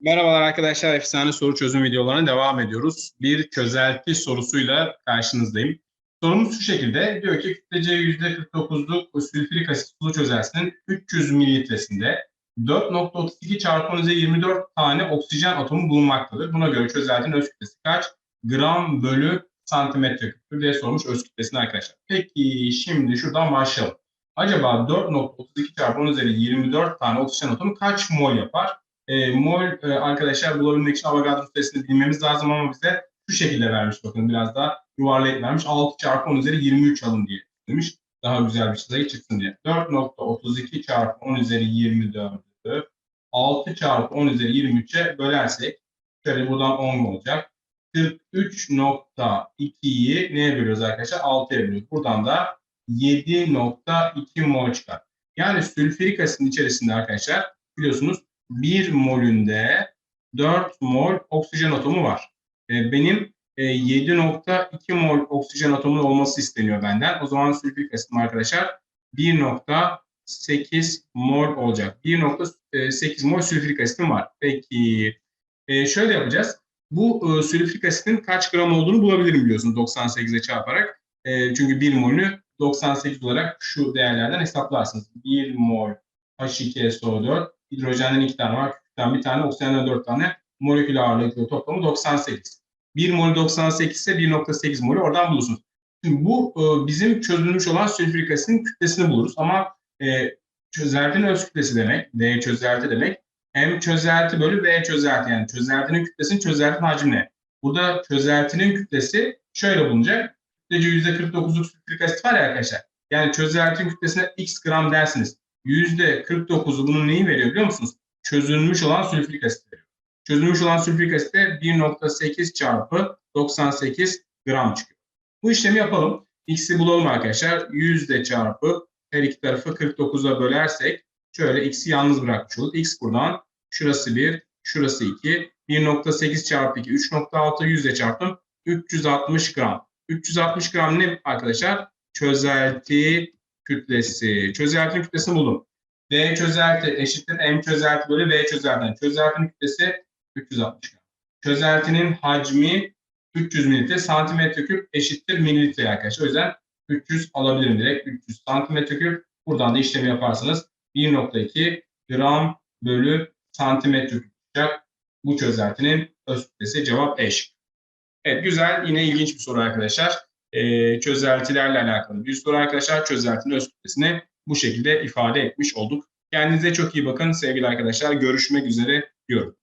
Merhabalar arkadaşlar, efsane soru çözüm videolarına devam ediyoruz. Bir çözelti sorusuyla karşınızdayım. Sorumuz şu şekilde, diyor ki kütlece %49'luk sülfürik asit sulu çözeltisinin 300 mililitresinde 4.32 çarpı 10 üzeri 24 tane oksijen atomu bulunmaktadır. Buna göre çözeltinin öz kütlesi kaç? Gram bölü santimetre küptür diye sormuş öz kütlesini arkadaşlar. Peki şimdi şuradan başlayalım. Acaba 4.32 çarpı 10 üzeri 24 tane oksijen atomu kaç mol yapar? E, mol e, arkadaşlar bulabilmek için Avogadro süresini bilmemiz lazım ama bize şu şekilde vermiş bakın biraz daha yuvarlayıp vermiş. 6 çarpı 10 üzeri 23 alın diye demiş. Daha güzel bir sayı çıksın diye. 4.32 çarpı 10 üzeri 24'ü 6 çarpı 10 üzeri 23'e bölersek şöyle buradan 10 olacak. 43.2'yi neye bölüyoruz arkadaşlar? 6'ya bölüyoruz. Buradan da 7.2 mol çıkar. Yani sülfürik asitin içerisinde arkadaşlar biliyorsunuz 1 molünde 4 mol oksijen atomu var. E, benim e, 7.2 mol oksijen atomunun olması isteniyor benden. O zaman sülfürik asitim arkadaşlar 1.8 mol olacak. 1.8 mol sülfürik asitim var. Peki e, şöyle yapacağız. Bu e, sülfürik asitin kaç gram olduğunu bulabilirim biliyorsunuz 98'e çarparak. E, çünkü 1 molünü 98 olarak şu değerlerden hesaplarsınız. 1 mol H2SO4 hidrojenden 2 tane var, küçükten bir tane, oksijenden 4 tane. Molekül ağırlığı toplamı 98. 1 mol 98 ise 1.8 molü oradan bulursunuz. Şimdi bu e, bizim çözülmüş olan sülfürik asitin kütlesini buluruz ama e, çözeltinin öz kütlesi demek, D çözelti demek. Hem çözelti bölü V çözelti yani çözeltinin kütlesinin çözeltinin hacmi ne? Burada çözeltinin kütlesi şöyle bulunacak. Kütlece %49'luk sülfürik asit var ya arkadaşlar. Yani çözeltinin kütlesine x gram dersiniz. %49'u bunun neyi veriyor biliyor musunuz? Çözülmüş olan sülfürik asit veriyor. Çözülmüş olan sülfürik asit de 1.8 çarpı 98 gram çıkıyor. Bu işlemi yapalım. X'i bulalım arkadaşlar. Yüzde çarpı her iki tarafı 49'a bölersek şöyle x'i yalnız bırakmış olduk. X buradan şurası 1, şurası 2. 1.8 çarpı 2, 3.6 yüzde çarptım. 360 gram. 360 gram ne arkadaşlar? Çözelti kütlesi. Çözeltinin kütlesini buldum. V çözelti eşittir M çözelti bölü V çözeltiden. Çözeltinin kütlesi 360 gram. Çözeltinin hacmi 300 mililitre. Santimetre küp eşittir mililitre arkadaşlar. O yüzden 300 alabilirim direkt. 300 santimetre küp. Buradan da işlemi yaparsanız 1.2 gram bölü santimetre küp. Bu çözeltinin öz kütlesi cevap eş. Evet güzel. Yine ilginç bir soru arkadaşlar. Ee, çözeltilerle alakalı bir soru arkadaşlar. Çözeltinin öz kütlesini bu şekilde ifade etmiş olduk. Kendinize çok iyi bakın sevgili arkadaşlar. Görüşmek üzere diyorum.